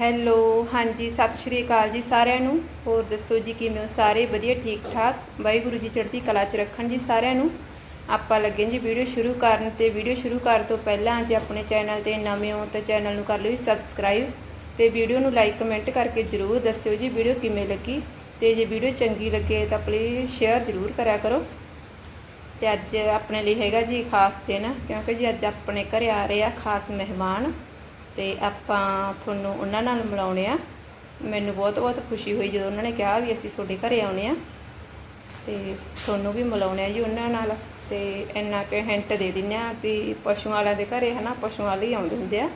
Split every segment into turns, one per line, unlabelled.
Hello, ਹਾਂਜੀ, ਸਤਿ ਸ਼੍ਰੀ ਅਕਾਲ ਜੀ ਸਾਰਿਆਂ ਨੂੰ। ਹੋਰ ਦੱਸੋ ਜੀ, ਕਿਵੇਂ ਹੋ? ਸਾਰੇ ਵਧੀਆ, ਠੀਕ ਠਾਕ? ਵਾਹਿਗੁਰੂ ਜੀ ਚੜ੍ਹਦੀ ਕਲਾ 'ਚ ਰੱਖਣ ਜੀ ਸਾਰਿਆਂ ਨੂੰ। ਆਪਾਂ ਲੱਗੇ ਜੀ ਵੀਡੀਓ ਸ਼ੁਰੂ ਕਰਨ ਤੇ। ਵੀਡੀਓ ਸ਼ੁਰੂ ਕਰਨ ਤੋਂ ਪਹਿਲਾਂ ਜੇ ਆਪਣੇ ਚੈਨਲ ਤੇ ਨਵੇਂ ਹੋ ਤਾਂ ਚੈਨਲ ਨੂੰ ਕਰ ਲਿਓ ਸਬਸਕ੍ਰਾਈਬ ਤੇ ਵੀਡੀਓ ਨੂੰ ਲਾਈਕ, ਕਮੈਂਟ ਕਰਕੇ ਜਰੂਰ ਦੱਸਿਓ ਜੀ ਵੀਡੀਓ ਕਿਵੇਂ ਲੱਗੀ। ਤੇ ਜੇ ਵੀਡੀਓ ਚੰਗੀ ਲੱਗੇ ਤਾਂ ਪਲੀਜ਼ ਸ਼ੇਅਰ ਜਰੂਰ ਕਰਿਆ ਕਰੋ। ਤੇ ਅੱਜ ਆਪਣੇ ਲਈ ਹੈਗਾ ਜੀ ਖਾਸ ਦਿਨ, ਕਿਉਂਕਿ ਜੀ ਅੱਜ ਆਪਣੇ ਘਰੇ ਆ ਰਹੇ ਆ ਖਾਸ ਮਹਿਮਾਨ। ਤੇ ਆਪਾਂ ਤੁਹਾਨੂੰ ਉਹਨਾਂ ਨਾਲ ਮਿਲਾਉਣੇ ਆ। ਮੈਨੂੰ ਬਹੁਤ ਬਹੁਤ ਖੁਸ਼ੀ ਹੋਈ ਜਦੋਂ ਉਹਨਾਂ ਨੇ ਕਿਹਾ ਵੀ ਅਸੀਂ ਤੁਹਾਡੇ ਘਰੇ ਆਉਣੇ ਆ। ਤੇ ਤੁਹਾਨੂੰ ਵੀ ਮਿਲਾਉਣੇ ਆ ਜੀ ਉਹਨਾਂ ਨਾਲ। ਤੇ ਇੰਨਾ ਕਿ ਹਿੰਟ ਦੇ ਦਿੰਨੇ ਆ ਵੀ ਪਸ਼ੂ ਵਾਲਿਆਂ ਦੇ ਘਰੇ ਹਨਾ ਪਸ਼ੂ ਵਾਲੇ ਹੀ ਆਉਂਦੇ ਹੁੰਦੇ ਆ।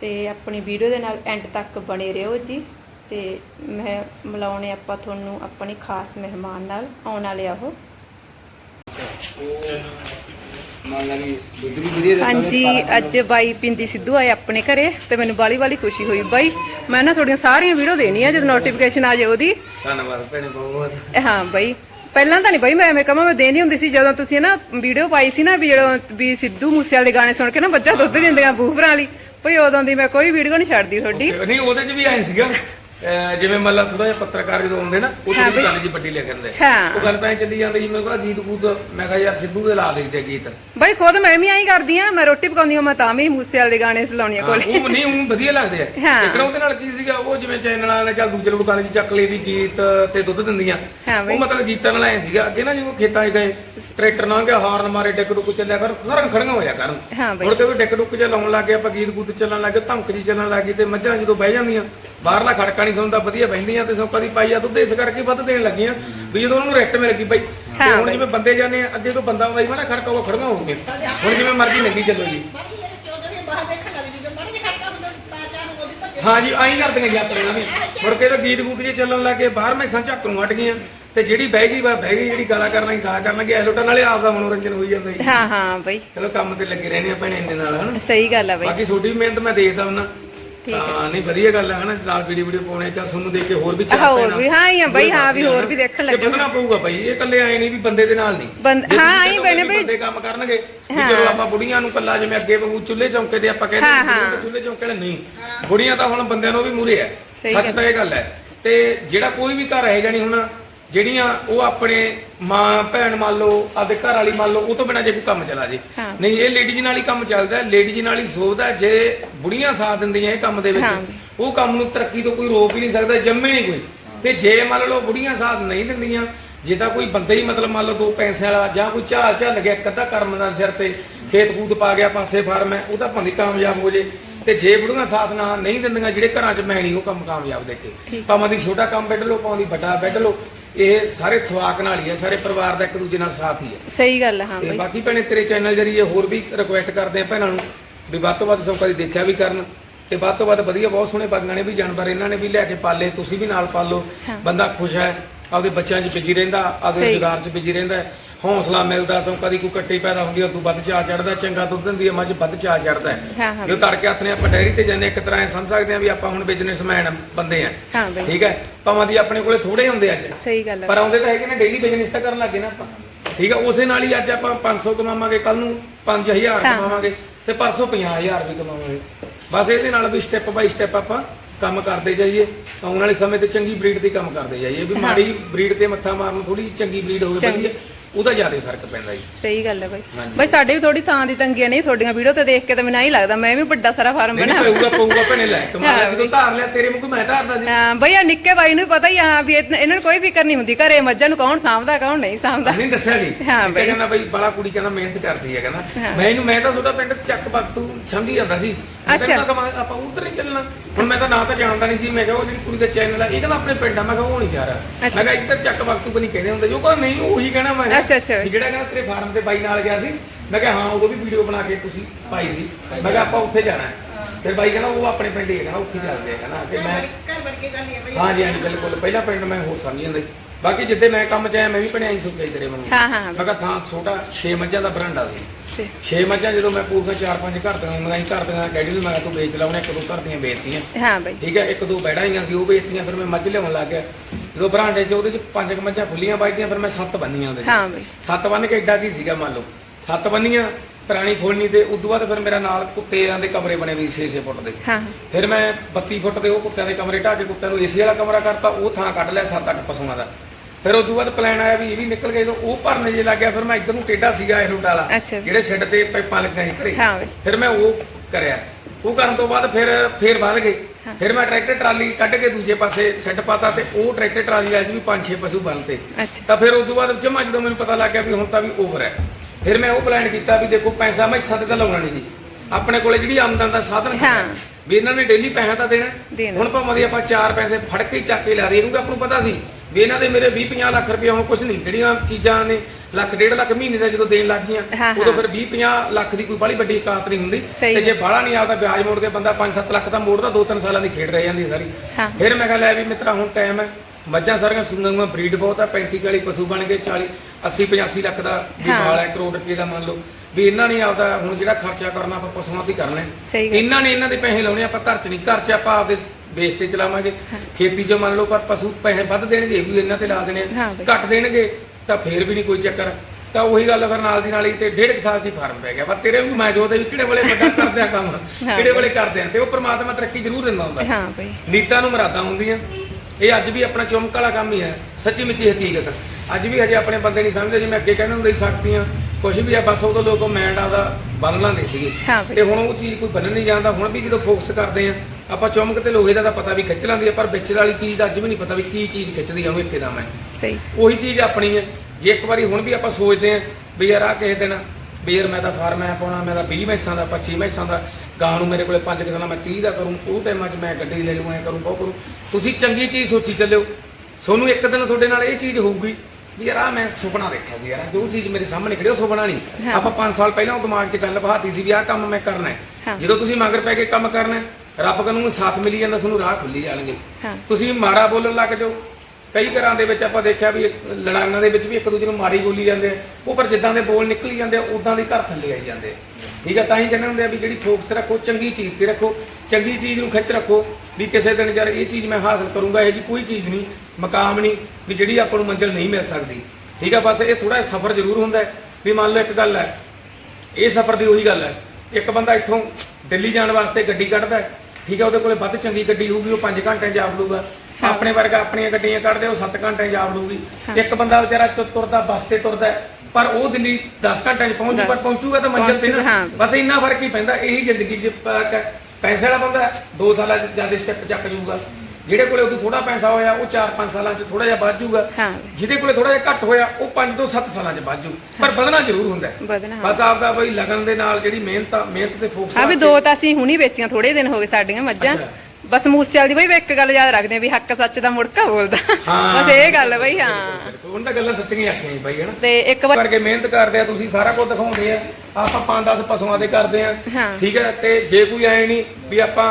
ਤੇ ਆਪਣੀ ਵੀਡੀਓ ਦੇ ਨਾਲ ਐਂਡ ਤੱਕ ਬਣੇ ਰਹੋ ਜੀ। ਤੇ ਮੈਂ ਮਿਲਾਉਣੇ ਆਪਾਂ ਤੁਹਾਨੂੰ ਆਪਣੀ ਖਾਸ ਮਹਿਮਾਨ ਨਾਲ ਆਉਣ ਵਾਲੇ ਆ ਉਹ ਹਾਂਜੀ ਅੱਜ ਬਾਈ ਪਿੰਦੀ ਸਿੱਧੂ ਆਏ ਆਪਣੇ ਘਰੇ ਤੇ ਮੈਨੂੰ ਬਾਲੀ ਬਾਲੀ ਖੁਸ਼ੀ ਹੋਈ। ਬਾਈ ਮੈਂ ਨਾ ਤੁਹਾਡੀਆਂ ਸਾਰੀਆਂ ਵੀਡੀਓ ਦੇਣੀ ਆ ਜਦੋਂ ਨੋਟੀਫਿਕੇਸ਼ਨ ਆ ਜਾਏ ਉਹਦੀ।
ਧੰਨਵਾਦ ਭੈਣੇ ਬਹੁਤ।
ਹਾਂ ਬਾਈ ਪਹਿਲਾਂ ਤਾਂ ਨਹੀਂ ਬਾਈ ਮੈਂ ਐਵੇਂ ਕਹਾਂ ਮੈਂ ਦੇਣੀ ਹੁੰਦੀ ਸੀ ਜਦੋਂ ਤੁਸੀਂ ਨਾ ਵੀਡੀਓ ਪਾਈ ਸੀ ਨਾ ਵੀ ਜਦੋਂ ਵੀ ਸਿੱਧੂ ਮੂਸੇਵਾਲੇ ਦੇ ਗਾਣੇ ਸੁਣ ਕੇ ਨਾ ਬੱਚਾ ਦੁੱਧ ਦਿੰਦੀਆਂ ਬੂਫਰਾਂ ਵਾਲੀ ਭਈ ਉਦੋਂ ਦੀ ਮੈਂ ਕੋਈ ਵੀਡੀਓ ਨਹੀਂ ਛੱਡਦੀ ਤੁਹਾਡੀ।
ਨਹੀਂ ਉਹਦੇ 'ਚ ਵੀ ਆਏ ਸੀਗਾ। ਜਿਵੇਂ ਮਤਲਬ ਥੋੜਾ ਜਿਹਾ ਪੱਤਰਕਾਰ ਜਦੋਂ ਹੁੰਦੇ ਨਾ ਉਹ ਤੇ
ਬਈ।
ਗੱਲ ਜੀ ਵੱਡੀ ਲਿਖ ਦਿੰਦੇ
ਹਾਂ।
ਉਹ ਗੱਲ ਤਾਂ ਐਂ ਚੱਲੀ ਜਾਂਦੀ ਜੀ ਮੈਨੂੰ ਗੀਤ ਗੂਤ ਮੈਂ ਕਿਹਾ ਯਾਰ ਸਿੱਧੂ ਦੇ ਲਾ ਦੇਈਦੇ ਗੀਤ
ਬਾਈ ਖੁਦ ਮੈਂ ਵੀ ਐਂ ਕਰਦੀ ਆ ਮੈਂ ਰੋਟੀ ਪਕਾਉਂਦੀ ਹਾਂ ਮੈਂ ਤਾਂ ਵੀ ਮੂਸੇਵਾਲੇ ਦੇ ਗਾਣੇ ਸੁਣਾਉਣੀ ਆ
ਹਾਂ,
ਕੋਲੇ
ਉਹ ਨਹੀਂ ਉਹ ਵਧੀਆ ਲੱਗਦੇ ਆ
ਹਾਂ।
ਇੱਕ ਨਾ ਉਹਦੇ ਨਾਲ ਕੀ ਸੀਗਾ ਉਹ ਜਿਵੇਂ ਚੈਨਲ ਵਾਲੇ ਨੇ ਚੱਲ ਦੂਜੇ ਲੋਕ ਗੱਲ ਜੀ ਚੱਕ ਲਈ ਵੀ ਗੀਤ ਤੇ ਦੁੱਧ ਦਿੰਦੀਆਂ
ਹਾਂ ਬਈ।
ਉਹ ਮਤਲਬ ਗੀਤਾਂ ਨਾਲ ਐ ਸੀਗਾ ਅੱਗੇ ਨਾ ਜਦੋਂ ਖੇਤਾਂ 'ਚ ਗਏ ਟਰੈਕਟਰ ਨਾਲ ਗਿਆ ਹਾਰਨ ਮਾਰੇ ਡਿੱਕ ਡੁੱਕ ਚੱਲਿਆ ਕਰ ਖੜਨ ਖੜੀਆਂ ਹੋਇਆ ਕਰਨ
ਹਾਂ ਬਈ
ਮੁੜ ਕੇ ਵੀ ਡਿੱਕ ਡੁੱਕ ਜਿਹਾ ਲਾਉਣ ਲੱਗ ਗਏ ਆਪਾਂ ਗੀਤ ਗੂਤ ਚੱਲਣ ਲੱਗ ਗਏ ਧਮਕ ਜੀ ਚੱਲਣ ਲੱਗ ਗਈ ਤੇ ਮੱਝਾਂ ਜਦੋਂ ਬਹਿ ਜਾਂਦੀਆਂ ਬਾਹਰਲਾ ਖੜਕਾ ਨਹੀਂ ਸੁਣਦਾ ਵਧੀਆ ਬਹਿੰਦੀਆਂ ਤੇ ਸੌਕਾ ਦੀ ਪਾਈਆ ਦੁੱਧ ਇਸ ਕਰਕੇ ਵੱਧ ਦੇਣ ਲੱਗੀਆਂ ਵੀ ਜਦੋਂ ਉਹਨਾਂ ਨੂੰ ਰੈਕਟ ਮਿਲ ਗਈ ਬਾਈ। ਤੇ ਹੁਣ। ਜਿਵੇਂ ਬੰਦੇ ਜਾਂਦੇ ਆ ਅੱਗੇ ਤੋਂ ਬੰਦਾ ਬਾਈ ਮਾੜਾ ਖੜਕਾ ਉਹ ਖੜੀਆਂ ਹੋਣਗੇ। ਹੁਣ ਜਿਵੇਂ ਮਰਜ਼ੀ ਲੱਗੀ ਚੱਲੋ ਜੀ।
ਹੁੰਦਾ
ਹਾਂ ਜੀ ਆਈ ਕਰਦੀਆਂ ਯਾਤਰੀਆਂ ਵੀ। ਮੁੜ ਕੇ ਤਾਂ ਗੀਤ ਗੂਤ ਜੇ ਚੱਲਣ ਲੱਗੇ ਬਾਹਰ ਮੈਂ ਸਾਂ ਝੱਕ ਨੂੰ ਹਟ ਗਈਆਂ। ਤੇ ਜਿਹੜੀ ਬਹਿ ਗਈ ਵਾ ਬਹਿ ਗਈ ਜਿਹੜੀ ਗਾਲਾਂ ਕਰਨਾ ਗਾਲਾਂ ਕਰਨ ਲੱਗੇ ਐਲੋਟਾ ਨਾਲੇ ਆਪ ਦਾ ਮਨੋਰੰਜਨ ਹੋਈ ਜਾਂਦਾ ਜੀ।
ਹਾਂ ਹਾਂ ਬਾਈ।
ਚਲੋ ਕੰਮ ਤੇ ਲੱਗੇ ਰਹਿੰਦੇ ਆ ਭੈਣੇ ਇੰਨੇ ਨਾਲ ਹਨਾ।
ਸਹੀ ਗੱਲ ਆ ਬਾਈ।
ਬਾਕੀ ਵੀ ਮਿਹਨਤ ਮੈਂ ਦੇਖਦਾ ਹੁੰਨਾ। ਹਾਂ ਨਹੀਂ ਵਧੀਆ ਗੱਲ ਹੈ ਹਨਾ ਨਾਲ ਵੀਡੀਓ ਵੀਡੀਓ ਪਾਉਣੇ ਚੱਲ ਤੁਹਾਨੂੰ ਦੇਖ ਕੇ ਹੋਰ ਵੀ ਚਾਹ
ਹੋਰ। ਵੀ, ਹਾਂ ਹੀ ਆ ਬਈ, ਹਾਂ ਵੀ ਹੋਰ ਵੀ ਦੇਖਣ
ਤੇ
ਲੱਗਣਗੇ।
ਵਧਣਾ ਪਊਗਾ ਬਾਈ ਇਹ ਇਕੱਲੇ ਆਏ ਨਹੀਂ ਵੀ ਬੰਦੇ ਦੇ ਨਾਲ ਨਹੀਂ
ਹਾਂ, ਆਈਂ ਬਣੇ ਬਈ।
ਬੰਦੇ ਕੰਮ ਕਰਨਗੇ ਚਲੋ ਆਪਾਂ ਬੁੜੀਆਂ ਨੂੰ ਕੱਲਾ ਜਿਵੇਂ ਅੱਗੇ ਵਾਂਗੂ ਚੁੱਲ੍ਹੇ ਚੌਂਕੇ ਤੇ ਆਪਾਂ ਕਹਿੰਦੇ
ਹਾਂ, ਹਾਂ।
ਤਾਂ ਚੁੱਲ੍ਹੇ ਚੌਂਕੇ ਵਾਲੇ ਨਹੀਂ ਬੁੜੀਆਂ ਤਾਂ ਹੁਣ ਬੰਦਿਆਂ ਨੂੰ ਵੀ ਮੂਰੇ ਆ
ਸਹੀ
ਸੱਚ। ਤਾਂ ਇਹ ਗੱਲ ਹੈ ਤੇ ਜਿਹੜਾ ਕੋਈ ਵੀ ਘਰ ਹੈ ਜਾਨੀ ਹੁਣ ਜਿਹੜੀਆਂ ਉਹ ਆਪਣੇ ਮਾਂ ਭੈਣ ਮੰਨ ਲਓ ਆਪਦੇ ਘਰ ਵਾਲੀ ਮੰਨ ਲਓ ਉਹ ਤੋਂ ਬਿਨਾਂ ਜੇ ਕੋਈ ਕੰਮ ਚਲਾ ਜੇ।
ਹਾਂ।
ਨਹੀਂ ਇਹ ਲੇਡੀਜ਼ ਨਾਲ ਹੀ ਕੰਮ ਚੱਲਦਾ ਹੈ। ਲੇਡੀਜ਼ ਨਾਲ ਹੀ ਸੋਚਦਾ ਹੈ, ਜੇ ਬੁੜੀਆਂ ਸਾਥ ਦਿੰਦੀਆਂ ਇਹ ਕੰਮ ਦੇ ਵਿੱਚ
ਹਾਂ।
ਉਹ ਕੰਮ ਨੂੰ ਤਰੱਕੀ ਤੋਂ ਕੋਈ ਰੋਕ ਹੀ ਨਹੀਂ ਸਕਦਾ ਜੰਮੇ ਨਹੀਂ ਕੋਈ। ਤੇ ਜੇ ਮੰਨ ਲਓ ਬੁੜੀਆਂ ਸਾਥ ਨਹੀਂ ਦਿੰਦੀਆਂ ਜੇ ਤਾਂ ਕੋਈ ਬੰਦਾ ਹੀ ਮਤਲਬ ਮੰਨ ਲਓ ਦੋ ਪੈਸੇ ਵਾਲਾ ਜਾਂ ਕੋਈ ਝਾਲ ਝੱਲ ਗਿਆ ਇੱਕ ਅੱਧਾ ਕਰਮ ਦਾ ਸਿਰ ਤੇ ਖੇਤ ਖੂਤ ਪਾ ਗਿਆ ਪਾਸੇ ਫਾਰਮ ਹੈ ਉਹ ਤਾਂ ਭਾਵੇਂ ਕਾਮਯਾਬ ਹੋ ਜੇ। ਤੇ ਜੇ ਬੁੜੀਆਂ ਸਾਥ ਨਾ ਨਹੀਂ ਦਿੰਦੀਆਂ ਜਿਹੜੇ ਘਰਾਂ 'ਚ ਮੈਂ ਨਹੀਂ ਉਹ ਕੰਮ ਕਾਮਯਾਬ ਦੇਖੇ। ਭਾਵੇਂ ਦੀ ਛੋਟਾ ਕੰਮ ਵੱਢ ਲਓ ਭਾਵੇਂ ਦੀ ਵੱਡਾ ਵੱਢ ਲਓ ਇਹ ਸਾਰੇ ਥਵਾਕ ਨਾਲ ਹੀ ਹੈ ਸਾਰੇ ਪਰਿਵਾਰ ਦਾ ਇੱਕ ਦੂਜੇ ਨਾਲ ਸਾਥ ਹੀ ਹੈ
ਸਹੀ ਗੱਲ ਆ, ਹਾਂ
ਤੇ
ਬਾਈ
ਬਾਕੀ ਭੈਣੇ ਤੇਰੇ ਚੈਨਲ ਜਰੀਏ ਹੋਰ ਵੀ ਰਿਕੁਐਸਟ ਕਰਦੇ ਆ ਭੈਣਾਂ ਨੂੰ ਵੀ ਵੱਧ ਤੋਂ ਵੱਧ ਸੌਕਾ ਦੀ ਦੇਖਿਆ ਵੀ ਕਰਨ ਤੇ ਵੱਧ ਤੋਂ ਵੱਧ ਵਧੀਆ ਬਹੁਤ ਸੋਹਣੇ ਬਾਗਾਂ ਨੇ ਵੀ ਜਾਨਵਰ ਇਹਨਾਂ ਨੇ ਵੀ ਲੈ ਕੇ ਪਾਲੇ ਤੁਸੀਂ ਵੀ ਨਾਲ ਪਾਲੋ ਬੰਦਾ ਖੁਸ਼ ਹੈ ਆਪਦੇ ਬੱਚਿਆਂ 'ਚ ਬਿਜ਼ੀ ਰਹਿੰਦਾ ਆਪਦੇ
ਸਹੀ।
ਰੁਜ਼ਗਾਰ 'ਚ ਬਿਜ਼ੀ ਰਹਿੰਦਾ ਹੈ। ਹੌਸਲਾ ਮਿਲਦਾ ਸੌਕਾ ਦੀ ਕੋਈ ਕੱਟੀ ਪੈਦਾ ਹੁੰਦੀ ਹੈ ਉਦੋਂ ਵੱਧ ਚਾਹ ਚੜਦਾ ਚੰਗਾ ਦੁੱਧ ਦਿੰਦੀ ਹੈ ਮੱਝ ਵੱਧ ਚਾਹ ਚੜਦਾ
ਹਾਂ, ਹਾਂ
ਜੋ ਤੜਕੇ ਹੱਥ ਨੇ ਆਪਾਂ ਡੈਰੀ ਤੇ ਜਾਂਦੇ ਇੱਕ ਤਰ੍ਹਾਂ ਇਹ ਸਮਝ ਸਕਦੇ ਆ ਵੀ ਆਪਾਂ ਹੁਣ ਬਿਜ਼ਨਸਮੈਨ ਬੰਦੇ ਆ।
ਹਾਂ ਬਾਈ
ਠੀਕ ਹੈ? ਭਾਵਾਂ ਦੀ ਆਪਣੇ ਕੋਲੇ ਥੋੜੇ ਹੁੰਦੇ ਅੱਜ।
ਸਹੀ ਗੱਲ
ਪਰ ਆਉਂਦੇ ਤਾਂ ਹੈਗੇ ਨੇ ਡੇਲੀ ਬਿਜ਼ਨਸ ਤਾਂ ਕਰਨ ਲੱਗੇ ਨਾ ਆਪਾਂ। ਠੀਕ ਆ ਉਸੇ ਨਾਲ ਹੀ ਅੱਜ ਆਪਾਂ 500 ਕਮਾਵਾਂਗੇ ਕੱਲ ਨੂੰ 5000
ਹਾਂ।
ਕਮਾਵਾਂਗੇ ਤੇ ਪਰਸੋਂ 50000 ਵੀ ਕਮਾਵਾਂਗੇ। ਬਸ ਇਹਦੇ ਨਾਲ ਵੀ ਸਟੈਪ ਬਾਈ ਸਟੈਪ ਆਪਾਂ ਕੰਮ ਕਰਦੇ ਜਾਈਏ ਆਉਣ ਵਾਲੇ ਸਮੇਂ ਤੇ ਚੰਗੀ ਬਰੀਡ ਤੇ ਕੰਮ ਕਰਦੇ ਜਾਈਏ। ਵੀ ਮਾੜੀ ਬਰੀਡ ਤੇ ਮੱਥਾ ਮਾਰਨ ਥੋੜੀ ਚੰਗੀ ਬਰੀਡ ਹੋਵੇ
ਚੰਗੀ।
ਵਧੀਆ। ਉਹਦਾ ਜ਼ਿਆਦਾ ਫ਼ਰਕ ਪੈਂਦਾ ਜੀ।
ਸਹੀ ਗੱਲ ਹੈ ਬਾਈ।
ਹਾਂਜੀ।
ਬਾਈ ਸਾਡੇ ਵੀ ਥੋੜੀ ਥਾਂ ਦੀ ਤੰਗੀ ਆ ਨਹੀਂ ਤੁਹਾਡੀਆਂ ਵੀਡੀਓ ਤੇ ਦੇਖ ਕੇ ਤਾਂ ਮੈਨੂੰ ਨਹੀਂ ਲੱਗਦਾ ਮੈਂ ਵੀ ਵੱਡਾ ਸਾਰਾ ਫਾਰਮ
ਨਹੀਂ
ਬਣਾ
ਪਊਗਾ ਪਊਗਾ ਭੈਣੇ ਲੈ ਕਮਾਲ
ਹਾਂ
ਜਦੋਂ ਧਾਰ ਲਿਆ ਤੇਰੇ ਮੂੰਹ ਮੈਂ ਧਾਰਦਾ ਸੀ।
ਹਾਂ ਬਈ ਆ ਨਿੱਕੇ ਬਾਈ ਨੂੰ ਵੀ ਪਤਾ ਹੀ ਆ ਹਾਂ ਵੀ ਇਹ- ਇਹਨਾਂ ਨੂੰ ਕੋਈ ਫਿਕਰ ਨਹੀਂ ਹੁੰਦੀ ਘਰੇ ਮੱਝਾਂ ਨੂੰ ਕੌਣ ਸਾਂਭਦਾ ਕੌਣ ਨਹੀਂ ਸਾਂਭਦਾ।
ਨਹੀਂ ਦੱਸਿਆ ਜੀ
ਹਾਂ ਬਈ।
ਕਹਿੰਦਾ ਬਈ ਬੜਾ ਕੁੜੀ ਕਹਿੰਦਾ ਮਿਹਨਤ ਕਰਦੀ ਹੈ। ਕਹਿੰਦਾ। ਮੈਂ ਇਹਨੂੰ ਮੈਂ ਤਾਂ ਤੁਹਾਡਾ ਪਿੰਡ ਚੱਕ ਬਖਤੂ ਸਮਝੀ ਜਾਂਦਾ ਸੀ। ਮੈਂ
ਅੱਛਾ।
ਕਹਿੰਦਾ ਕਮਾ ਆਪਾਂ ਉਧਰ ਨਹੀਂ ਚੱਲਣਾ। ਹੁਣ ਮੈਂ ਤਾਂ ਨਾ ਤਾਂ ਜਾਣਦਾ ਨਹੀਂ ਸੀ ਮੈਂ ਕਿਹਾ ਉਹ ਜਿਹੜੀ ਕੁੜੀ ਦਾ ਚੈਨਲ ਆ ਇਹ ਕਹਿੰਦਾ ਆਪਣੇ ਪਿੰਡ ਆ। ਮੈਂ ਕਿਹਾ ਉਹ ਨਹੀਂ ਜਾ ਰਿਹਾ। ਮੈਂ। ਕਿਹਾ ਇੱਧਰ ਚੱਕ ਬਖਤੂ ਕੋ ਨਹੀਂ ਕਹਿੰਦੇ ਹੁੰਦੇ। ਜੋ ਕਹਿੰਦਾ ਨਹੀਂ ਉਹੀ ਕਹਿਣਾ ਮੈਂ।
ਅੱਛਾ, ਅੱਛਾ।
ਵੀ ਜਿਹੜਾ ਕਹਿੰਦਾ ਤੇਰੇ ਫਾਰਮ ਤੇ ਬਾਈ ਨਾਲ ਗਿਆ ਸੀ ਮੈਂ ਕਿਹਾ ਹਾਂ ਉਦੋਂ ਵੀ ਵੀਡੀਓ ਬਣਾ ਕੇ ਤੁਸੀਂ ਪਾਈ ਸੀ। ਮੈਂ ਕਿਹਾ ਆਪਾਂ ਉੱਥੇ ਜਾਣਾ ਹੈ। ਫਿਰ ਬਾਈ ਕਹਿੰਦਾ ਉਹ ਆਪਣੇ ਪਿੰਡ ਹੀ ਹੈ ਕਹਿੰਦਾ ਉੱਥੇ ਚੱਲਦੇ ਆ ਕਹਿੰਦਾ ਕਿ ਮੈਂ
ਘਰ ਬਣ ਕੇ ਗੱਲ ਹੈ ਬਈ।
ਹਾਂਜੀ ਹਾਂਜੀ ਬਿਲਕੁਲ। ਪਹਿਲਾ ਪਿੰਡ ਮੈਂ ਹੋਰ ਸਮਝ ਜਾਂਦਾ ਸੀ। ਬਾਕੀ ਜਿੱਦੇ ਮੈਂ ਕੰਮ ਚ ਆਇਆ ਮੈਂ ਵੀ ਬਣਾਈ ਸੋਚਿਆ ਸੀ ਤੇਰੇ ਵਾਂਗੂ।
ਹਾਂ ਹਾਂ
ਮੈਂ ਕਿਹਾ ਥਾਂ ਛੋਟਾ 6 ਮੱਝਾਂ ਦਾ ਬਰਾਂਡਾ ਸੀ।
ਤੇ
6 ਮੱਝਾਂ ਜਦੋਂ ਮੈਂ ਪੂਰੀਆਂ 4-5 ਘਰ ਦੀਆਂ ਸੀ ਘਰ ਦੀਆਂ ਡੈਡੀ ਨੂੰ ਮੈਂ ਕਿਹਾ ਤੂੰ ਵੇਚ ਲਾ ਉਹਨੇ ਇੱਕ ਦੋ ਘਰ ਦੀਆਂ ਵੇਚਤੀਆਂ।
ਹਾਂ ਬਾਈ।
ਠੀਕ ਹੈ ਇੱਕ ਦੋ ਬੈੜਾਂ ਆਈਆਂ ਸੀ ਉਹ ਵੇਚਤੀਆਂ ਫਿਰ ਮੈਂ ਮੱਝ ਲਿਆਉਣ ਲੱਗ ਗਿਆ। ਜਦੋਂ ਬਰਾਂਡੇ 'ਚ ਉਹਦੇ 'ਚ ਪੰਜ ਕੁ ਮੱਝਾਂ ਖੁੱਲੀਆਂ ਵੱਜਦੀਆਂ ਫਿਰ ਮੈਂ ਸੱਤ ਬੰਨੀਆਂ ਉਹਦੇ 'ਚ।
ਹਾਂ ਬਾਈ।
ਸੱਤ ਬੰਨ ਕੇ ਐਡਾ ਕੀ ਸੀਗਾ ਮੰਨ ਲਓ? ਸੱਤ ਬੰਨੀਆਂ ਪੁਰਾਣੀ ਖੋਲਣੀ ਤੇ ਉਦੋਂ ਬਾਅਦ ਫਿਰ ਮੇਰਾ ਨਾਲ ਕੁੱਤਿਆਂ ਦੇ ਕਮਰੇ ਬਣੇ ਵੀ 6-6 ਫੁੱਟ ਦੇ।
ਹਾਂ।
ਫਿਰ ਮੈਂ 32 ਫੁੱਟ ਦੇ ਉਹ ਕੁੱਤਿਆਂ ਦੇ ਕਮਰੇ ਕੇ ਕੁੱਤਿਆਂ ਨੂੰ ਏਸੀ ਵਾਲਾ ਕਮਰਾ ਕਰਤਾ ਉਹ ਥਾਂ ਕੱਢ ਲਿਆ 7-8 ਪਸ਼ੂਆਂ ਦਾ। ਫਿਰ ਉਦੋਂ ਬਾਅਦ ਪਲਾਨ ਆਇਆ ਵੀ ਇਹ ਵੀ ਨਿਕਲ ਗਏ ਤਾਂ ਉਹ ਭਰਨੇ ਜੇ ਲੱਗ ਗਿਆ ਫਿਰ ਮੈਂ ਇੱਧਰ ਨੂੰ ਟੇਢਾ ਸੀਗਾ ਇਹ ਰੂਟ ਵਾਲਾ
ਅੱਛਾ।
ਜਿਹੜੇ ਸਿੱਡ ਤੇ ਪਾਈਪਾਂ ਲੱਗੀਆਂ ਸੀ ਘਰੇ।
ਹਾਂ ਬਈ।
ਫਿਰ ਮੈਂ ਉਹ ਕਰਿਆ। ਉਹ ਕਰਨ ਤੋਂ ਬਾਅਦ ਫਿਰ ਫਿਰ ਵੱਧ ਗਏ। ਫਿਰ ਮੈਂ ਟਰੈਕਟਰ ਟਰਾਲੀ ਕੱਢ ਕੇ ਦੂਜੇ ਪਾਸੇ ਸੈੱਟ ਪਾਤਾ ਤੇ ਉਹ ਟਰੈਕਟਰ ਟਰਾਲੀ ਅੱਜ ਵੀ 5-6 ਪਸ਼ੂ ਬਣਤੇ
ਅੱਛਾ।
ਤਾਂ ਫਿਰ ਉਸ ਤੋਂ ਬਾਅਦ ਜਮਾ ਜਦੋਂ ਮੈਨੂੰ ਪਤਾ ਲੱਗ ਗਿਆ ਵੀ ਹੁਣ ਤਾਂ ਵੀ ਓਵਰ ਹੈ। ਫਿਰ ਮੈਂ ਉਹ ਪਲਾਨ ਕੀਤਾ ਵੀ ਦੇਖੋ ਪੈਸਾ ਮੈਂ ਸੱਤ ਤਾਂ ਲਾਉਣਾ ਨਹੀਂ। ਜੀ ਆਪਣੇ ਕੋਲੇ ਜਿਹੜੀ ਆਮਦਨ ਦਾ ਸਾਧਨ ਹੈ। ਵੀ ਇਹਨਾਂ ਨੇ ਡੇਲੀ ਪੈਸਾ ਤਾਂ ਦੇਣਾ। ਹੁਣ ਭਾਵੇਂ ਦੀ ਆਪਾਂ ਚਾਰ ਪੈਸੇ ਫੜ ਕੇ ਚੱਕ ਕੇ ਲਾ ਰਹੀ ਕਿਉਂਕਿ ਆਪਾਂ ਨੂੰ ਪਤਾ ਸੀ ਵੀ ਇਹਨਾਂ ਦੇ ਮੇਰੇ 20 50 ਲੱਖ ਰੁਪਏ ਹੁਣ ਕੁਝ ਨਹੀਂ। ਜਿਹੜੀਆਂ ਚੀਜ਼ਾਂ ਨੇ ਲੱਖ ਡੇਢ ਲੱਖ ਮਹੀਨੇ ਦਾ ਜਦੋਂ ਦੇਣ ਲੱਗ ਗਈਆਂ
ਹਾਂ,
ਉਦੋਂ। ਫਿਰ 20 50 ਲੱਖ ਦੀ ਕੋਈ ਬੜੀ ਵੱਡੀ ਇਕਾਤ ਨਹੀਂ ਹੁੰਦੀ
ਸਹੀ
ਤੇ ਜੇ ਬਾਹਲਾ ਨਹੀਂ ਆਉਂਦਾ ਵਿਆਜ ਮੋੜ ਕੇ ਬੰਦਾ 5-7 ਲੱਖ ਦਾ ਮੋੜਦਾ 2-3 ਸਾਲਾਂ ਦੀ ਖੇਡ ਰਹਿ ਜਾਂਦੀ ਹੈ ਸਾਰੀ
ਹਾਂ।
ਫਿਰ ਮੈਂ ਕਿਹਾ ਲੈ ਵੀ ਮਿੱਤਰਾ ਹੁਣ ਟਾਈਮ ਹੈ ਮੱਝਾਂ ਸਾਰੀਆਂ ਸੁੰਗਾਂ ਬਰੀਡ ਬਹੁਤ ਆ 35 40 ਪਸ਼ੂ ਬਣ ਗਏ 40 80 85 ਲੱਖ ਦਾ ਵੀ
ਹਾਂ।
ਮਾਲ ਹੈ ਕਰੋੜ ਰੁਪਏ ਦਾ ਮੰਨ ਲਓ ਵੀ ਇਹਨਾਂ ਨੇ ਆਪਦਾ ਹੁਣ ਜਿਹੜਾ ਖਰਚਾ ਕਰਨਾ ਆਪਾਂ ਪਸ਼ੂਆਂ ਤੇ ਹੀ ਕਰਨਾ ਹੈ।
ਸਹੀ ਗੱਲ।
ਇਹਨਾਂ ਨੇ ਇਹਨਾਂ ਦੇ ਪੈਸੇ ਲਾਉਣੇ ਆਪਾਂ ਘਰ ਚ ਨਹੀਂ ਘਰ ਚ ਆਪਾਂ ਆਪਦੇ ਬੇਸ ਤੇ ਚਲਾਵਾਂਗੇ ਖੇਤੀ ਚ ਮੰਨ ਲਓ ਪਰ ਪਸ਼ੂ ਪੈਸੇ ਵੱਧ ਦੇਣਗੇ ਵੀ ਇਹਨਾਂ ਤੇ ਲਾ ਦੇਣੇ ਆ।
ਹਾਂ ਬਈ।
ਘੱਟ ਦੇਣਗੇ ਤਾਂ ਫੇਰ ਵੀ ਨਹੀਂ ਕੋਈ ਚੱਕਰ। ਤਾਂ ਉਹੀ ਗੱਲ ਫਿਰ ਨਾਲ ਦੀ ਨਾਲ ਹੀ ਤੇ ਡੇਢ ਸਾਲ ਹੀ ਫਾਰਮ ਪੈ ਗਿਆ। ਪਰ ਤੇਰੇ ਵੀ ਮੈਂ ਜੋਦੇ ਵੀ ਕਿਹੜੇ ਵੇਲੇ ਵੱਡਾ ਕਰਦੇ ਆ ਕੰਮ ਕਿਹੜੇ ਵੇਲੇ ਕਰਦੇ ਆ। ਤੇ ਉਹ ਪ੍ਰਮਾਤਮਾ ਤਰੱਕੀ ਜ਼ਰੂਰ ਦਿੰਦਾ ਹੁੰਦਾ।
ਹਾਂ ਬਈ।
ਨੀਤਾਂ ਨੂੰ ਮਰਾਦਾਂ ਹੁੰਦੀਆਂ। ਇਹ ਅੱਜ ਵੀ ਆਪਣਾ ਚੁੰਮਕ ਵਾਲਾ ਕੰਮ ਹੀ ਹੈ। ਸੱਚੀ ਮੁੱਚੀ ਹਕੀਕਤ। ਅੱਜ ਵੀ ਹਜੇ ਆਪਣੇ ਬੰਦੇ ਨਹੀਂ ਸਮਝਦੇ ਜਿਵੇਂ ਅੱਗੇ ਕਹਿੰਦੇ ਹੁੰਦੇ ਸੀ ਸ਼ਕਤੀਆਂ ਕੁਝ ਵੀ ਆ ਬਸ ਉਦੋਂ ਲੋਕ ਮੈਂਡ ਆਦਾ ਬੰਨ ਲਾਂਦੇ ਸੀਗੇ।
ਹਾਂ ਬਈ।
ਤੇ ਹੁਣ ਉਹ ਚੀਜ਼ ਕੋਈ ਬੰਨਣ ਨਹੀਂ ਜਾਂਦਾ। ਹੁਣ ਵੀ ਜਦੋਂ ਫੋਕਸ ਕਰਦੇ ਆ ਆਪਾਂ ਚੁੰਮਕ ਤੇ ਲੋਹੇ ਦਾ ਤਾਂ ਪਤਾ ਵੀ ਖਿੱਚ ਲਾਂਦੀ ਆ ਪਰ ਵਿੱਚ ਵਾਲੀ ਚੀਜ਼ ਦਾ ਅੱਜ ਵੀ ਨਹੀਂ ਪਤਾ ਵੀ ਕੀ ਚੀਜ਼ ਖਿੱਚਦੀ ਆ ਉਹਨੂੰ ਇੱਕਦਮ ਹੈ।
ਸਹੀ।
ਉਹੀ ਚੀਜ਼ ਆਪਣੀ ਹੈ। ਜੇ ਇੱਕ ਵਾਰੀ ਹੁਣ ਵੀ ਆਪਾਂ ਸੋਚਦੇ ਆ ਵੀ ਯਾਰ ਆ ਕਿਸੇ ਦਿਨ ਵੀ ਯਾਰ ਮੈਂ ਤਾਂ ਫਾਰਮ ਐ ਪਾਉਣਾ ਮੈਂ ਤਾਂ 20 ਮੈਸਾਂ ਦਾ 25 ਮੈਸਾਂ ਦਾ ਗਾਂ ਨੂੰ ਮੇਰੇ ਕੋਲੇ 5 ਕਿਸਾਂ ਮੈਂ 30 ਦਾ ਕਰੂੰ ਉਹ ਟਾਈਮਾਂ 'ਚ ਮੈਂ ਗੱਡੀ ਲੈ ਲਵਾਂ ਐ ਕਰੂੰ ਉਹ ਕਰੂੰ। ਤੁਸੀਂ ਚੰਗੀ ਚੀਜ਼ ਸੋਚੀ ਚੱਲਿਓ। ਤੁਹਾਨੂੰ ਇੱਕ ਦਿਨ ਤੁਹਾਡੇ ਨਾਲ ਇਹ ਚੀਜ਼ ਹੋਊਗੀ। ਵੀ ਯਾਰ ਮੈਂ ਸੁਪਨਾ ਦੇਖਿਆ ਸੀ ਯਾਰ ਆਹ ਜੋ ਚੀਜ਼ ਮੇਰੇ ਸਾਹਮਣੇ ਖੜੀ ਉਹ ਸੁਪਨਾ ਨਹੀਂ।
ਹਾਂ।
ਆਪਾਂ 5 ਸਾਲ ਪਹਿਲਾਂ ਉਹ ਦਿਮਾਗ 'ਚ ਗੱਲ ਬਹਾਤੀ ਸੀ ਵੀ ਆਹ ਕੰਮ ਮੈਂ ਕਰਨਾ ਹੈ।
ਹਾਂ।
ਜਦੋਂ ਤੁਸੀਂ ਮਗਰ ਪੈ ਕੇ ਕੰਮ ਕਰਨਾ ਹੈ, ਰੱਬ ਕਾਨੂੰ ਸਾਥ ਮਿਲੀ ਜਾਂਦਾ ਤੁਹਾਨੂੰ ਰਾਹ ਖੁੱਲੀ ਜਾਣਗੇ।
ਹਾਂ।
ਤੁਸੀਂ ਮਾੜਾ ਬੋਲਣ ਲੱਗ ਜਾਓ। ਕਈ ਘਰਾਂ ਦੇ ਵਿੱਚ ਆਪਾਂ ਦੇਖਿਆ ਵੀ ਲੜਾਈਆਂ ਦੇ ਵਿੱਚ ਵੀ ਇੱਕ ਦੂਜੇ ਨੂੰ ਮਾੜੀ ਬੋਲੀ ਜਾਂਦੇ ਆ। ਉਹ ਪਰ ਜਿੱਦਾਂ ਦੇ ਬੋਲ ਨਿਕਲੀ ਜਾਂਦੇ ਆ ਉਦਾਂ ਦੇ ਘਰ ਥੱਲੇ ਆਈ ਜਾਂਦੇ ਆ। ਠੀਕ ਆ ਤਾਂ ਹੀ ਕਹਿੰਦੇ ਹੁੰਦੇ ਆ ਵੀ ਜਿਹੜੀ ਫੋਕਸ ਰੱਖੋ ਚੰਗੀ ਚੀਜ਼ ਤੇ ਰੱਖੋ। ਚੰਗੀ ਚੀਜ਼ ਨੂੰ ਖਿੱਚ ਰੱਖੋ ਵੀ ਕਿਸੇ ਦਿਨ ਯਾਰ ਇਹ ਚੀਜ਼ ਮੈਂ ਹਾਸਲ ਕਰੂੰਗਾ ਇਹ ਜੀ ਕੋਈ ਚੀਜ਼ ਨਹੀਂ। ਮਕਾਮ ਨਹੀਂ ਵੀ ਜਿਹੜੀ ਆਪਾਂ ਨੂੰ ਮੰਜ਼ਿਲ ਨਹੀਂ ਮਿਲ ਸਕਦੀ। ਠੀਕ ਆ ਬਸ ਇਹ ਥੋੜਾ ਸਫ਼ਰ ਜ਼ਰੂਰ ਹੁੰਦਾ ਹੈ। ਵੀ ਮੰਨ ਲਓ ਇੱਕ ਗੱਲ ਹੈ ਇਹ ਸਫ਼ਰ ਦੀ ਉਹੀ ਗੱਲ ਹੈ ਇੱਕ ਬੰਦਾ ਇੱਥੋਂ ਦਿੱਲੀ ਜਾਣ ਵਾਸਤੇ ਗੱਡੀ ਕੱਢਦਾ ਹੈ ਠੀਕ ਹੈ ਉਹਦੇ ਕੋਲੇ ਵੱਧ ਚੰਗੀ ਗੱਡੀ ਹੋਊਗੀ ਉਹ 5 ਘੰਟੇ ਆਪ ਲੂਗਾ ਆਪਣੇ ਵਰਗਾ ਆਪਣੀਆਂ ਗੱਡੀਆਂ ਕੱਢਦੇ ਉਹ 7 ਘੰਟੇ ਆਪ ਲੂਗੀ ਇੱਕ ਬੰਦਾ ਵਿਚਾਰਾ ਤੁਰਦਾ ਬੱਸ ਤੇ ਤੁਰਦਾ ਹੈ, ਪਰ ਉਹ ਦਿੱਲੀ 10 ਘੰਟਿਆਂ 'ਚ ਪਹੁੰਚੂ ਪਰ ਪਹੁੰਚੂਗਾ ਤਾਂ ਮੰਜ਼ਿਲ ਤੇ ਨਾ।
ਹਾਂ।
ਬਸ ਇੰਨਾ ਫ਼ਰਕ ਹੀ ਪੈਂਦਾ ਇਹੀ ਜ਼ਿੰਦਗੀ 'ਚ ਹੈ। ਪੈਸੇ ਵਾਲਾ ਬੰਦਾ 2 ਸਾਲਾਂ 'ਚ ਜ਼ਿਆਦਾ ਸਟੈਪ ਚੱਕ ਜੂਗਾ ਜਿਹੜੇ ਕੋਲੇ ਉਦੋਂ ਥੋੜਾ ਪੈਸਾ ਹੋਇਆ ਉਹ 4-5 ਸਾਲਾਂ 'ਚ ਥੋੜਾ ਜਿਹਾ ਵੱਧ ਜੂਗਾ
ਹਾਂ।
ਜਿਹਦੇ ਕੋਲੇ ਥੋੜਾ ਜਿਹਾ ਘੱਟ ਹੋਇਆ ਉਹ 5 ਤੋਂ 7 ਸਾਲਾਂ 'ਚ ਵੱਧ ਜੂ ਪਰ ਵਧਣਾ ਜ਼ਰੂਰ ਹੁੰਦਾ ਹੈ।
ਵਧਣਾ
ਬਸ ਆਪਦਾ ਬਈ ਲਗਨ ਦੇ ਨਾਲ ਜਿਹੜੀ ਮਿਹਨਤ ਆ ਮਿਹਨਤ ਤੇ ਫੋਕਸ
ਆ ਵੀ ਦੋ ਤਾਂ ਅਸੀਂ ਹੁਣੀ ਵੇਚੀਆਂ ਥੋੜੇ ਦਿਨ ਹੋ ਗਏ ਸਾਡੀਆਂ ਮੱਝਾਂ।
ਅੱਛਾ।
ਬਸ ਮੂਸੇ ਵਾਲੀ ਬਈ ਇੱਕ ਗੱਲ ਯਾਦ ਰੱਖਦੇ ਆ ਵੀ ਹੱਕ ਸੱਚ ਦਾ ਮੁੜਕਾ ਬੋਲਦਾ।
ਹਾਂ।
ਬਸ ਇਹ ਗੱਲ ਬਈ ਹਾਂ।
ਉਹਨਾਂ ਤਾਂ ਗੱਲਾਂ ਸੱਚੀਆਂ ਆਖੀਆਂ ਜੀ ਬਾਈ ਹਨਾ।
ਤੇ ਇੱਕ ਵਾਰ
ਕਰਕੇ ਮਿਹਨਤ ਕਰਦੇ ਆ ਤੁਸੀਂ ਸਾਰਾ ਕੁਝ ਦਿਖਾਉਂਦੇ ਆ। ਆਪਾਂ 5-10 ਪਸ਼ੂਆਂ ਦੇ ਕਰਦੇ ਆ।
ਹਾਂ।
ਠੀਕ ਹੈ ਤੇ ਜੇ ਕੋਈ ਐ ਨਹੀਂ ਵੀ ਆਪਾਂ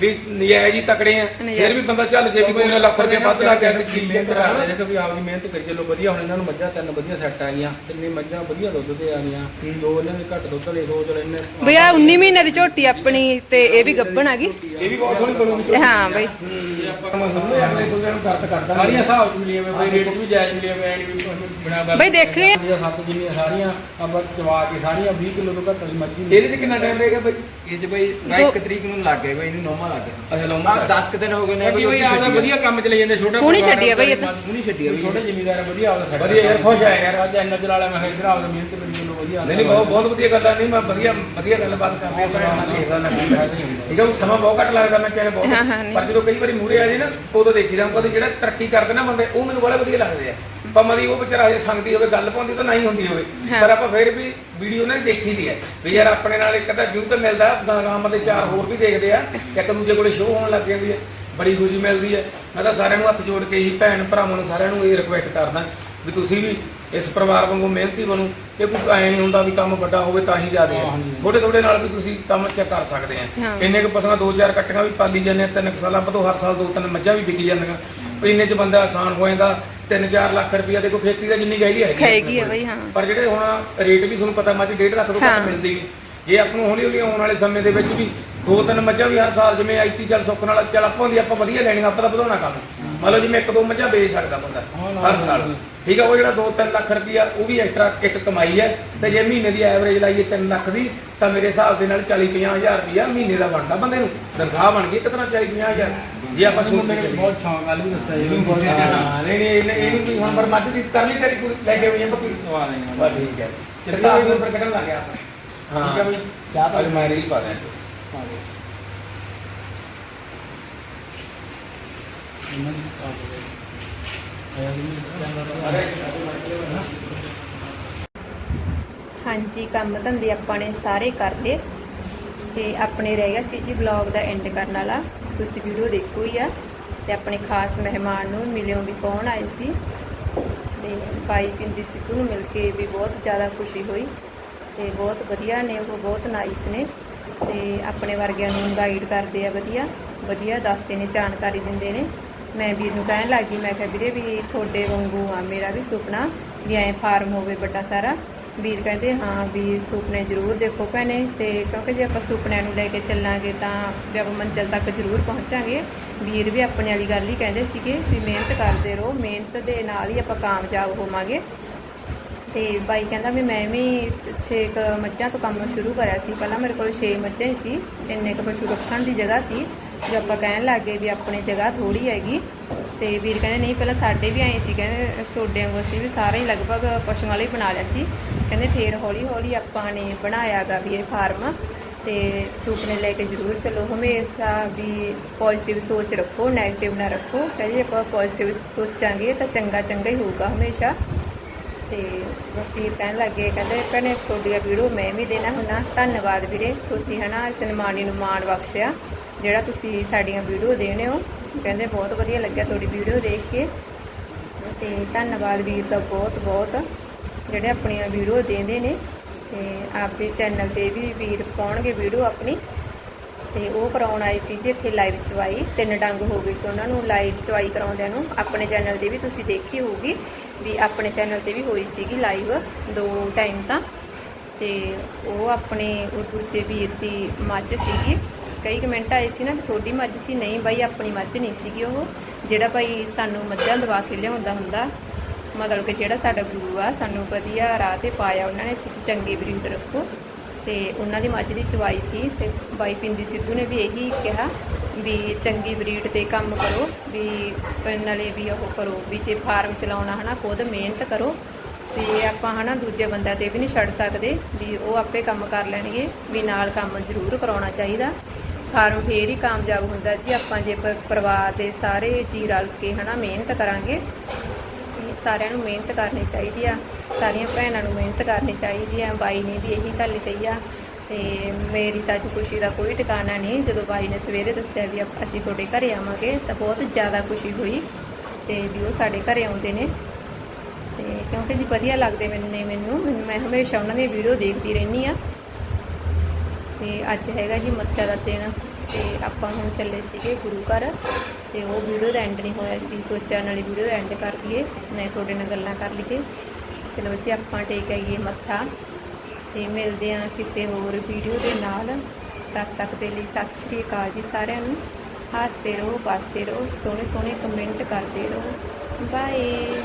ਵੀ ਨਜਾਇਜ਼ ਹੀ ਤਕੜੇ ਆ। ਫਿਰ ਵੀ ਬੰਦਾ ਚੱਲ ਜੇ ਵੀ ਕੋਈ ਨਾ ਲੱਖ ਰੁਪਏ ਵੱਧ ਗਿਆ ਤੇ ਕੀ
ਮਿਹਨਤ ਕਰਦੇ ਨੇ ਕਿ ਵੀ ਆਪਦੀ ਮਿਹਨਤ ਕਰੀ ਚੱਲੋ ਵਧੀਆ ਹੁਣ ਇਹਨਾਂ ਨੂੰ ਮੱਝਾਂ ਤਿੰਨ ਵਧੀਆ ਸੈੱਟ ਆ ਗਈਆਂ ਤਿੰਨੇ ਮੱਝਾਂ ਵਧੀਆ ਦੁੱਧ ਤੇ ਆ ਗਈਆਂ ਦੋ ਇਹਨਾਂ ਦੇ ਘੱਟ ਦੁੱਧ ਵਾਲੇ ਦੋ ਚਲ ਇਹਨੇ
ਬਈ ਆ 19 ਮਹੀਨੇ ਦੀ ਝੋਟੀ ਆਪਣੀ ਤੇ ਇਹ ਵੀ ਗੱਭਣ ਆ ਗਈ।
ਇਹ ਵੀ ਬਹੁਤ ਸੋਹਣੀ ਬਣੂਗੀ
ਹਾਂ ਬਈ।
ਆਪਾਂ ਅਗਲੇ ਨੂੰ ਕਰਦਾ।
ਸਾਰੀਆਂ ਹਿਸਾਬ ਚ ਮਿਲੀਆਂ ਵੇ ਬਈ ਰੇਟ ਵੀ ਜਾਇਜ਼ ਮਿਲਿਆ ਵੇ ਐਂਡ ਵੀ ਬਿਨਾ ਗੱਲ
ਬਈ ਦੇਖ ਰਹੇ ਆ।
ਸੱਤ ਜਿੰਨੀਆਂ ਸਾਰੀਆਂ ਆਪਾਂ ਚਵਾ ਕੇ ਸਾਰੀਆਂ 20 ਕਿਲੋ ਤੋਂ ਘੱਟ ਵਾਲੀ ਮੱਝੀ
ਇਹਦੇ 'ਚ ਕਿੰਨਾ ਟਾਈਮ ਰਹੇਗਾ ਬਾਈ?
ਇਹ ਚ ਬਈ
ਦੋ-
1 ਤਰੀਕ ਨੂੰ ਲੱਗ ਗਏ ਬਈ ਇਹਨੂੰ ਨੌਵਾਂ ਲੱਗ ਗਿਆ
ਅੱਛਾ
ਆ 10 ਕੁ ਦਿਨ ਹੋ ਗਏ ਨੇ
ਬਾਕੀ ਬਈ ਆਪਦਾ ਵਧੀਆ ਕੰਮ ਚ ਜਾਂਦੇ ਛੋਟਾ
ਹੁਣੀ
ਪਰਿਵਾਰ
ਛੱਡੀ ਆ ਬਈ ਇਹ ਤਾਂ।
ਹੁਣੀ ਛੱਡੀ ਆ ਬਈ। ਛੋਟੇ ਜ਼ਿਮੀਦਾਰ ਆ, ਵਧੀਆ ਆਪਦਾ set
ਵਧੀਆ ਯਾਰ, ਖੁਸ਼ ਆ ਯਾਰ।
ਅੱਜ ਚੈਨਲ ਚਲਾ ਲਿਆ ਮੈਂ ਕਿਹਾ ਇਧਰ ਆਪਦਾ ਮਿਹਨਤ ਕਰੀ ਚੱਲੋ ਵਧੀਆ
ਨਹੀਂ ਨਹੀਂ ਬਹੁਤ ਬਹੁਤ ਵਧੀਆ ਗੱਲ ਆ। ਨਹੀਂ ਮੈਂ ਵਧੀਆ ਵਧੀਆ ਗੱਲਬਾਤ ਕਰਦੇ ਆ ਭੈਣ ਨਾਲ। ਦੇਖਦਾ ਮੈਂ ਠੀਕ ਹੈ ਉਹ ਸਮਾਂ ਬਹੁਤ ਘੱਟ ਲੱਗਦਾ ਮੈਂ ਚਾਹੇ
ਹਾਂ, ਹਾਂ,
ਬਹੁਤ
ਨਹੀਂ।
ਪਰ ਜਦੋਂ ਕਈ ਵਾਰੀ ਮੂਰੇ ਆ ਜੇ ਨਾ ਉਦੋਂ ਦੇਖੀ ਜਾਂ ਕਦੇ ਜਿਹੜਾ ਤਰੱਕੀ ਕਰਦੇ ਨਾ ਬੰਦੇ ਉਹ ਮੈਨੂੰ ਬੜੇ ਵਧੀਆ ਲੱਗਦੇ ਆ। ਭਾਵੇਂ ਦੀ ਉਹ ਵਿਚਾਰਾ ਹਜੇ ਸੰਗਦੀ ਹੋਵੇ ਗੱਲ ਪਾਉਂਦੀ ਤਾਂ ਨਹੀਂ ਹੁੰਦੀ ਹੋਵੇ। ਪਰ ਆਪਾਂ ਫਿਰ ਵੀ ਵੀਡੀਓ ਨਾਲ ਦੇਖੀ ਦੀ ਹੈ ਵੀ ਯਾਰ ਆਪਣੇ ਨਾਲ ਇੱਕ ਅੱਧਾ ਵਿਊ ਤੇ ਮਿਲਦਾ ਗਾਂ ਗਾਂ ਬੰਦੇ ਚਾਰ ਹੋਰ ਵੀ ਦੇਖਦੇ ਆ ਇੱਕ ਦੂਜੇ ਕੋਲੇ ਸ਼ੋਅ ਹੋਣ ਲੱਗ ਜਾਂਦੀ ਹੈ ਬੜੀ ਖੁਸ਼ੀ ਮਿਲਦੀ ਹੈ ਮੈਂ ਤਾਂ ਸਾਰਿਆਂ ਨੂੰ ਹੱਥ ਜੋੜ ਕੇ ਹੀ ਭੈਣ ਭਰਾਵਾਂ ਨੂੰ ਸਾਰਿਆਂ ਨੂੰ ਇਹ ਰਿਕੁਐਸਟ ਕਰਦਾ ਵੀ ਤੁਸੀਂ ਵੀ ਇਸ ਪਰਿਵਾਰ ਵਾਂਗੂ ਮਿਹਨਤੀ ਬਣੋ ਇਹ ਕੋਈ ਐ ਨਹੀਂ ਹੁੰਦਾ ਵੀ ਕੰਮ ਵੱਡਾ ਹੋਵੇ ਤਾਂ ਹੀ ਜਾਦੇ। ਥੋੜੇ ਥੋੜੇ ਨਾਲ ਵੀ ਤੁਸੀਂ ਕੰਮ ਚੈੱਕ ਕਰ ਸਕਦੇ ਆ। ਇੰਨੇ ਕੁ ਪਸਾਂ ਦੋ ਚਾਰ ਕੱਟੀਆਂ ਵੀ ਪਾਲੀ ਜਾਂਦੇ ਆ ਤਿੰਨ ਕੁ ਸਾਲਾਂ ਬਾਅਦ ਹਰ ਸਾਲ ਦੋ ਤਿੰਨ ਮੱਝਾਂ ਵੀ ਵਿਕੀ ਜਾਂਦੀਆਂ ਇੰਨੇ ਚ ਬੰਦਾ ਆਸਾਨ ਹੋ ਜਾਂਦਾ 3-4 ਲੱਖ ਰੁਪਇਆ ਦੇਖੋ ਖੇਤੀ ਦਾ ਜਿੰਨੀ ਗਹਿਰੀ ਹੈਗੀ
ਖਾਏਗੀ ਆ ਬਈ ਹਾਂ।
ਪਰ ਜਿਹੜੇ ਹੁਣ ਰੇਟ ਵੀ ਤੁਹਾਨੂੰ ਪਤਾ ਮੱਝ 1.5 ਲੱਖ ਤੋਂ
ਹਾਂ।
ਘੱਟ ਮਿਲਦੀ ਨਹੀਂ ਜੇ ਆਪ ਨੂੰ ਹੌਲੀ ਹੌਲੀ ਆਉਣ ਵਾਲੇ ਸਮੇਂ ਦੇ ਵਿੱਚ ਵੀ ਦੋ ਤਿੰਨ ਮੱਝਾਂ ਵੀ ਹਰ ਸਾਲ ਜਿਵੇਂ ਆਈਤੀ ਚੱਲ ਸੁੱਖ ਨਾਲ ਚੱਲ ਆਪਾਂ ਦੀ ਆਪਾਂ ਵਧੀਆ ਲੈਣੀਆਂ ਆਪਾਂ ਤਾਂ ਵਧਾਉਣਾ ਕੰਮ। ਮੰਨ ਲਓ ਜਿਵੇਂ ਇੱਕ ਦੋ ਮੱਝਾਂ ਵੇਚ ਸਕਦਾ ਬੰਦਾ ਹਰ ਸਾਲ। ਠੀਕ ਆ ਉਹ ਜਿਹੜਾ 2-3 ਲੱਖ ਰੁਪਈਆ ਉਹ ਵੀ ਐਕਸਟਰਾ ਇੱਕ ਕਮਾਈ ਹੈ। ਤੇ ਜੇ ਮਹੀਨੇ ਦੀ ਐਵਰੇਜ ਲਾਈਏ 3 ਲੱਖ ਦੀ ਤਾਂ ਮੇਰੇ ਹਿਸਾਬ ਦੇ ਨਾਲ 40-50 ਹਜ਼ਾਰ ਰੁਪਈਆ ਮਹੀਨੇ ਦਾ ਬਣਦਾ ਬੰਦੇ ਨੂੰ। ਤਨਖਾਹ ਬਣ ਗਈ ਕਿਤਨਾ 40-50 ਹਜ਼ਾਰ? ਜੇ ਆਪਾਂ ਸੋਚ
ਮੇਰੇ
ਕੇ
ਬਹੁਤ ਸ਼ੌਂਕ ਗੱਲ ਵੀ ਦੱਸਿਆ ਜੀ
ਬਹੁਤ
ਨਹੀਂ ਨਹੀਂ ਇਹਨੇ- ਕੀ ਹੁਣ ਪਰ ਮੱਝ ਦੀ ਕਰ ਲਈ ਤੇਰੀ ਲੈ ਕੇ ਆਈ ਬੱਕਰੀ
ਸਵਾਲ ਨਹੀਂ
ਬਸ ਠੀਕ ਹੈ। ਦੇ ਉੱਪਰ ਕੱਢਣ ਲੱਗ ਗਿਆ ਹਾਂ।
ਠੀਕ ਹੈ ਬਈ।
ਚਾਹ ਤਾਂ ਮੈਂ ਰੀਲ ਪਾ ਦਿਆਂ
ਹਾਂਜੀ, ਕੰਮ ਧੰਦੇ ਆਪਾਂ ਨੇ ਸਾਰੇ ਕਰ ਲਏ ਤੇ ਆਪਣੇ ਰਹਿ ਗਿਆ ਸੀ ਜੀ ਵਲੌਗ ਦਾ ਐਂਡ ਕਰਨ ਵਾਲਾ। ਤੁਸੀਂ ਵੀਡੀਓ ਦੇਖੋ ਹੀ ਆ। ਤੇ ਆਪਣੇ ਖਾਸ ਮਹਿਮਾਨ ਨੂੰ ਮਿਲਿਓ ਵੀ ਕੌਣ ਆਏ ਸੀ। ਤੇ ਬਾਈ ਪਿੰਦੀ ਸਿੱਧੂ ਨੂੰ ਮਿਲ ਕੇ ਵੀ ਬਹੁਤ ਜ਼ਿਆਦਾ ਖੁਸ਼ੀ ਹੋਈ। ਤੇ ਬਹੁਤ ਵਧੀਆ ਨੇ ਉਹ, ਬਹੁਤ ਨਾਈਸ ਨੇ। ਤੇ ਆਪਣੇ ਵਰਗਿਆਂ ਨੂੰ ਗਾਈਡ ਕਰਦੇ ਆ ਵਧੀਆ ਵਧੀਆ ਦੱਸਦੇ ਨੇ, ਜਾਣਕਾਰੀ ਦਿੰਦੇ ਨੇ। ਮੈਂ ਵੀਰ ਨੂੰ ਕਹਿਣ ਲੱਗੀ, ਮੈਂ ਕਿਹਾ ਵੀਰੇ ਵੀ ਤੁਹਾਡੇ ਵਾਂਗੂ ਆ, ਮੇਰਾ ਵੀ ਸੁਪਨਾ ਵੀ ਐ ਫਾਰਮ ਹੋਵੇ ਵੱਡਾ ਸਾਰਾ। ਵੀਰ ਕਹਿੰਦੇ, ਹਾਂ ਵੀ ਸੁਪਨੇ ਜ਼ਰੂਰ ਦੇਖੋ ਭੈਣੇ ਤੇ ਕਿਉਂਕਿ ਜੇ ਆਪਾਂ ਸੁਪਨਿਆਂ ਨੂੰ ਲੈ ਕੇ ਚੱਲਾਂਗੇ ਤਾਂ ਵੀ ਆਪਾਂ ਮੰਜ਼ਿਲ ਤੱਕ ਜ਼ਰੂਰ ਪਹੁੰਚਾਂਗੇ। ਵੀਰ ਵੀ ਆਪਣੇ ਵਾਲੀ ਗੱਲ ਹੀ ਕਹਿੰਦੇ ਸੀਗੇ ਵੀ ਮਿਹਨਤ ਕਰਦੇ ਰਹੋ, ਮਿਹਨਤ ਦੇ ਨਾਲ ਹੀ ਆਪਾਂ ਕਾਮਯਾਬ ਹੋਵਾਂਗੇ। ਤੇ ਬਾਈ ਕਹਿੰਦਾ ਵੀ ਮੈਂ ਵੀ 6 ਮੱਝਾਂ ਤੋਂ ਕੰਮ ਸ਼ੁਰੂ ਕਰਿਆ ਸੀ। ਪਹਿਲਾਂ ਮੇਰੇ ਕੋਲ 6 ਮੱਝਾਂ ਹੀ ਸੀ ਇੰਨੇ ਕੁ ਪਸ਼ੂ ਰੱਖਣ ਦੀ ਜਗ੍ਹਾ ਸੀ, ਜੋ ਆਪਾਂ ਕਹਿਣ ਲੱਗੇ ਵੀ ਆਪਣੀ ਜਗ੍ਹਾ ਥੋੜੀ ਹੈਗੀ। ਤੇ ਵੀਰ ਕਹਿੰਦੇ, ਨਹੀਂ, ਪਹਿਲਾਂ ਸਾਡੇ ਵੀ ਆਏ ਸੀ। ਕਹਿੰਦੇ ਸੋਡਿਆਂ ਵਾਂਗੂ ਅਸੀਂ ਵੀ ਸਾਰੇ ਹੀ ਲਗਭਗ ਪਸ਼ੂਆਂ ਵਾਲੇ ਹੀ ਬਣਾ ਲਿਆ ਸੀ। ਕਹਿੰਦੇ, ਫੇਰ ਹੌਲੀ ਹੌਲੀ ਆਪਾਂ ਨੇ ਬਣਾਇਆਗਾ ਵੀ ਇਹ ਫਾਰਮ। ਤੇ ਸੁਪਨੇ ਲੈ ਕੇ ਜ਼ਰੂਰ ਚਲੋ। ਹਮੇਸ਼ਾ ਵੀ ਪੋਜ਼ਿਟਿਵ ਸੋਚ ਰੱਖੋ 네ਗੇਟਿਵ ਨਾ ਰੱਖੋ। ਕਹਿੰਦੇ ਆਪਾਂ ਪੋਜ਼ਿਟਿਵ ਸੋਚਾਂਗੇ ਤਾਂ ਚੰਗਾ ਚੰਗਾ ਹੀ ਹੋਊਗਾ ਹਮੇਸ਼ਾ। ਤੇ ਵਕੀਲ ਕਹਿਣ ਲੱਗੇ ਕਹਿੰਦੇ ਭੈਣੇ ਤੁਹਾਡੀਆਂ ਵੀਡੀਓ ਮੈਂ ਵੀ ਦੇਣਾ ਹੁੰਦਾ। ਧੰਨਵਾਦ ਵੀਰੇ। ਤੁਸੀਂ ਹਨਾ ਸਨਮਾਨੀ ਨੂੰ ਮਾਣ ਬਖਸ਼ਿਆ, ਜਿਹੜਾ ਤੁਸੀਂ ਸਾਡੀਆਂ ਵੀਡੀਓ ਦੇਣੇ ਹੋ। ਕਹਿੰਦੇ ਬਹੁਤ ਵਧੀਆ ਲੱਗਿਆ ਤੁਹਾਡੀ ਵੀਡੀਓ ਦੇਖ ਕੇ। ਤੇ ਧੰਨਵਾਦ ਵੀਰ ਦਾ ਬਹੁਤ ਬਹੁਤ, ਜਿਹੜੇ ਆਪਣੀਆਂ ਵੀਡੀਓ ਦੇਂਦੇ ਨੇ। ਤੇ ਆਪਦੇ ਚੈਨਲ ਤੇ ਵੀ ਵੀਰ ਪਾਉਣਗੇ ਵੀਡੀਓ ਆਪਣੀ। ਤੇ ਉਹ ਕਰਾਉਣ ਆਏ ਸੀ ਜੀ ਇੱਥੇ ਲਾਈਵ ਚਵਾਈ। ਤਿੰਨ ਡੰਗ ਹੋ ਗਏ ਸੀ ਉਹਨਾਂ ਨੂੰ। ਲਾਈਵ ਚਵਾਈ ਕਰਾਉਂਦਿਆਂ ਨੂੰ। ਆਪਣੇ ਚੈਨਲ ਤੇ ਵੀ ਤੁਸੀਂ ਦੇਖੀ ਹੋਊਗੀ। ਵੀ ਆਪਣੇ ਚੈਨਲ ਤੇ ਵੀ ਹੋਈ ਸੀਗੀ ਲਾਈਵ ਦੋ ਟਾਈਮ ਤਾਂ। ਤੇ ਉਹ ਆਪਣੇ ਉਹ ਦੂਜੇ ਵੀਰ ਦੀ ਮੱਝ ਸੀਗੀ। ਕਈ ਕਮੈਂਟ ਆਏ ਸੀ ਨਾ ਵੀ ਤੁਹਾਡੀ ਮੱਝ ਸੀ, ਨਹੀਂ ਬਾਈ, ਆਪਣੀ ਮੱਝ ਨਹੀਂ ਸੀਗੀ ਉਹ। ਜਿਹੜਾ ਭਾਈ ਸਾਨੂੰ ਮੱਝਾਂ ਦਵਾ ਕੇ ਲਿਆਉਂਦਾ ਹੁੰਦਾ, ਮਤਲਬ ਕਿ ਜਿਹੜਾ ਸਾਡਾ ਗੁਰੂ ਆ, ਸਾਨੂੰ ਵਧੀਆ ਰਾਹ ਤੇ ਪਾਇਆ ਉਹਨਾਂ ਨੇ, ਤੁਸੀਂ ਚੰਗੇ ਬਰੀਡ ਰੱਖੋ। ਤੇ ਉਹਨਾਂ ਦੀ ਮੱਝ ਦੀ ਚਵਾਈ ਸੀ ਤੇ ਬਾਈ ਪਿੰਦੀ ਸਿੱਧੂ ਨੇ ਵੀ ਇਹੀ ਕਿਹਾ ਵੀ ਚੰਗੀ ਬਰੀਡ ਤੇ ਕੰਮ ਕਰੋ ਵੀ ਨਾਲੇ ਵੀ ਉਹ ਕਰੋ ਵੀ ਜੇ ਫਾਰਮ ਚਲਾਉਣਾ ਹਨਾ, ਖੁਦ ਮਿਹਨਤ ਕਰੋ ਤੇ ਆਪਾਂ ਹਨਾ ਦੂਜੇ ਬੰਦਿਆਂ ਤੇ ਵੀ ਨਹੀਂ ਛੱਡ ਸਕਦੇ ਵੀ ਉਹ ਆਪੇ ਕੰਮ ਕਰ ਲੈਣਗੇ ਵੀ ਨਾਲ ਕੰਮ ਜ਼ਰੂਰ ਕਰਾਉਣਾ ਚਾਹੀਦਾ। ਫਾਰਮ ਫੇਰ ਹੀ ਕਾਮਯਾਬ ਹੁੰਦਾ ਜੀ, ਆਪਾਂ ਜੇ ਪਰਿਵਾਰ ਦੇ ਸਾਰੇ ਜੀ ਰਲ ਕੇ ਹਨਾ ਮਿਹਨਤ ਕਰਾਂਗੇ ਸਾਰਿਆਂ ਨੂੰ ਮਿਹਨਤ ਕਰਨੀ ਚਾਹੀਦੀ ਆ, ਸਾਰੀਆਂ ਭੈਣਾਂ ਨੂੰ ਮਿਹਨਤ ਕਰਨੀ ਚਾਹੀਦੀ ਆ, ਬਾਈ ਨੇ ਵੀ ਇਹੀ ਗੱਲ ਕਹੀ ਆ, ਤੇ ਮੇਰੀ ਤਾਂ ਅੱਜ ਖੁਸ਼ੀ ਦਾ ਕੋਈ ਟਿਕਾਣਾ ਨਹੀਂ, ਜਦੋਂ ਬਾਈ ਨੇ ਸਵੇਰੇ ਦੱਸਿਆ ਵੀ ਆਪ- ਅਸੀਂ ਤੁਹਾਡੇ ਘਰੇ ਆਵਾਂਗੇ, ਤਾਂ ਬਹੁਤ ਜ਼ਿਆਦਾ ਖੁਸ਼ੀ ਹੋਈ, ਤੇ ਵੀ ਉਹ ਸਾਡੇ ਘਰੇ ਆਉਂਦੇ ਨੇ, ਤੇ ਕਿਉਂਕਿ ਜੀ ਵਧੀਆ ਲੱਗਦੇ ਮੈਨੂੰ ਨੇ ਮੈਨੂੰ ਮੈਨੂੰ ਮੈਂ ਹਮੇਸ਼ਾ ਉਹਨਾਂ ਦੀ ਵੀਡੀਓ ਦੇਖਦੀ ਰਹਿੰਦੀ ਆ, ਤੇ ਅੱਜ ਹੈਗਾ ਜੀ ਮੱਸਿਆ ਦਾ ਦਿਨ, ਤੇ ਆਪਾਂ ਹੁਣ ਚੱਲੇ ਸੀਗੇ ਗੁਰੂ ਘਰ ਤੇ ਉਹ ਵੀਡੀਓ ਦਾ ਐਂਡ ਨਹੀਂ ਹੋਇਆ ਸੀ। ਸੋਚਿਆ ਨਾਲੇ ਵੀਡੀਓ ਦਾ ਐਂਡ ਕਰ ਲਈਏ ਨਹੀਂ ਤੁਹਾਡੇ ਨਾਲ ਗੱਲਾਂ ਕਰ ਲਈਏ। ਚਲੋ ਜੀ, ਆਪਾਂ ਟੇਕ ਆਈਏ ਮੱਥਾ ਤੇ ਮਿਲਦੇ ਆ ਕਿਸੇ ਹੋਰ ਵੀਡੀਓ ਦੇ ਨਾਲ। ਤਦ ਤੱਕ ਦੇ ਲਈ ਸਤਿ ਸ਼੍ਰੀ ਅਕਾਲ ਜੀ ਸਾਰਿਆਂ ਨੂੰ। ਹੱਸਦੇ ਰਹੋ ਬਸਦੇ ਰਹੋ ਸੋਹਣੇ ਸੋਹਣੇ ਕਮੈਂਟ ਕਰਦੇ ਰਹੋ। ਬਾਏ